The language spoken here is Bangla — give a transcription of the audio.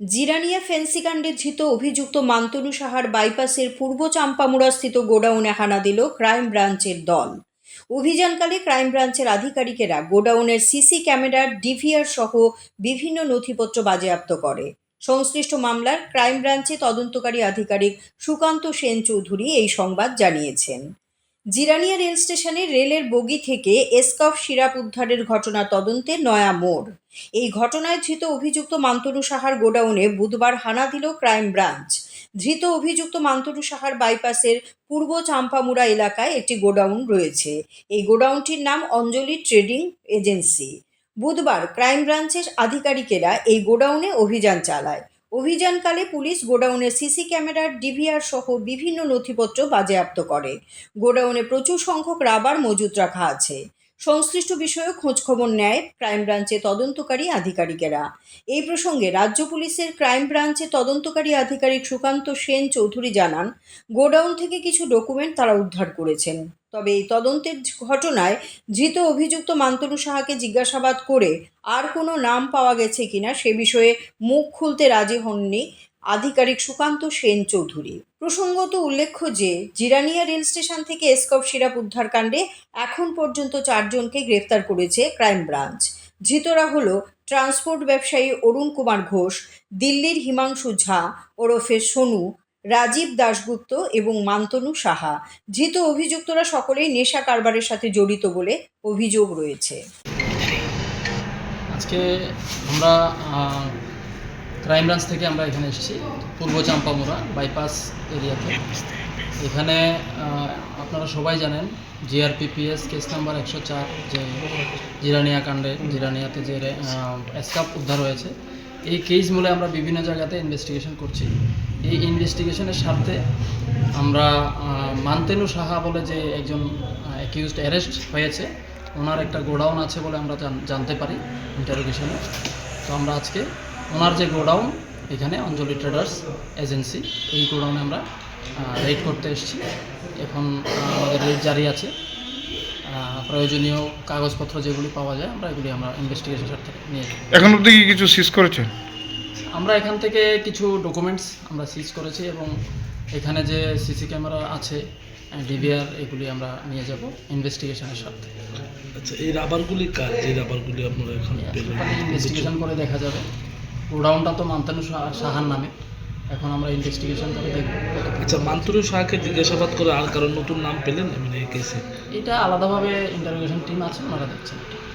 জিরানিয়া ফেন্সিকাণ্ডে ধৃত অভিযুক্ত মান্তনু সাহার বাইপাসের পূর্ব চাম্পামুড়াস্থিত গোডাউনে হানা দিল ক্রাইম ব্রাঞ্চের দল। অভিযানকালে ক্রাইম ব্রাঞ্চের আধিকারিকেরা গোডাউনের সিসি ক্যামেরার, ডিভিআর সহ বিভিন্ন নথিপত্র বাজেয়াপ্ত করে। সংশ্লিষ্ট মামলার ক্রাইম ব্রাঞ্চে তদন্তকারী আধিকারিক সুকান্ত সেন চৌধুরী এই সংবাদ জানিয়েছেন। জিরানিয়া রেল স্টেশনে রেলের বগি থেকে এসকাফ সিরাপ উদ্ধারের ঘটনা তদন্তে নয়া মোড়। এই ঘটনায় ধৃত অভিযুক্ত মান্তনু সাহার গোডাউনে বুধবার হানা দিল ক্রাইম ব্রাঞ্চ। ধৃত অভিযুক্ত মান্তনু সাহার বাইপাসের পূর্ব চাম্পামুড়া এলাকায় একটি গোডাউন রয়েছে। এই গোডাউনটির নাম অঞ্জলি ট্রেডিং এজেন্সি। বুধবার ক্রাইম ব্রাঞ্চের আধিকারিকেরা এই গোডাউনে অভিযান চালায়। অভিযানকালে পুলিশ গোডাউনের সিসি ক্যামেরার ডিভিআর সহ বিভিন্ন নথিপত্র বাজেয়াপ্ত করে। গোডাউনে প্রচুর সংখ্যক রাবার মজুত রাখা আছে। সংশ্লিষ্ট বিষয়ে খোঁজখবর নেয় ক্রাইম ব্রাঞ্চে তদন্তকারী আধিকারিকেরা। এই প্রসঙ্গে রাজ্য পুলিশের ক্রাইম ব্রাঞ্চে তদন্তকারী আধিকারিক সুকান্ত সেন চৌধুরী জানান, গোডাউন থেকে কিছু ডকুমেন্ট তারা উদ্ধার করেছেন। তবে এই তদন্তের ঘটনায় ধৃত অভিযুক্ত মান্তনু সাহাকে জিজ্ঞাসাবাদ করে আর কোনো নাম পাওয়া গেছে কিনা সে বিষয়ে মুখ খুলতে রাজি হননি আধিকারিক সুকান্ত সেন চৌধুরী। প্রসঙ্গত উল্লেখ্য যে, জিরানিয়া রেল স্টেশন থেকে এসকপ সিরাপ উদ্ধারকাণ্ডে এখন পর্যন্ত চারজনকে গ্রেফতার করেছে ক্রাইম ব্রাঞ্চ। ধৃতরা হল ট্রান্সপোর্ট ব্যবসায়ী অরুণ কুমার ঘোষ, দিল্লির হিমাংশু ঝা, ওরফে সোনু রাজীব দাশগুপ্ত এবং মান্তনু সাহা। ধৃত অভিযুক্তরা সকলেই নেশা কারবারের সাথে জড়িত বলে অভিযোগ রয়েছে। আজকে আমরা ক্রাইম ব্রাঞ্চ থেকে আমরা এখানে এসেছি, পূর্ব চাম্পামুড়া বাইপাস এরিয়াতে। এখানে আপনারা সবাই জানেন জিআরপিপিএস কেস নাম্বার একশো চার, যে জিরানিয়া কাণ্ডে, জিরানিয়াতে যে স্কাপ উদ্ধার হয়েছে। এই কেস মূলে আমরা বিভিন্ন জায়গাতে ইনভেস্টিগেশন করছি। এই ইনভেস্টিগেশনের স্বার্থে আমরা মান্তেনু সাহা বলে যে একজন অ্যাকিউজড অ্যারেস্ট হয়েছে। ওনার একটা গোডাউন আছে বলে আমরা জানতে পারি ইন্টারোগেশনে তো আমরা আজকে ওনার যে গোডাউন, এখানে অঞ্জলি ট্রেডার্স এজেন্সি এই গোডাউনে আমরা রেড করতে এসেছি। এখন আমাদের রেড জারি আছে। প্রয়োজনীয় কাগজপত্র যেগুলি পাওয়া যায় আমরা এগুলি আমরা ইনভেস্টিগেশন স্বার্থে নিয়ে যাই। এখন অবধি কি কিছু সিজ করেছেন? আমরা এখান থেকে কিছু ডকুমেন্টস আমরা সিজ করেছি এবং এখানে যে সিসি ক্যামেরা আছে ডিভিআর এগুলি আমরা নিয়ে যাব ইনভেস্টিগেশনের সাথে। আচ্ছা এই রাবারগুলি কার? যে রাবারগুলি আপনারা এখানে ইনভেস্টিগেশন করে দেখা যাবে। গোডাউনটা তো মান্তানু সাহা- সাহার নামে। এখন আমরা ইনভেস্টিগেশন করে দেখব আচ্ছা মান্তুরু শাহকে জিজ্ঞাসাবাদ করে আর কারণ নতুন নাম পেলেন মানে কেসে এটা আলাদাভাবে ইন্টারোগেশন টিম আছে ওনারা দেখছেন।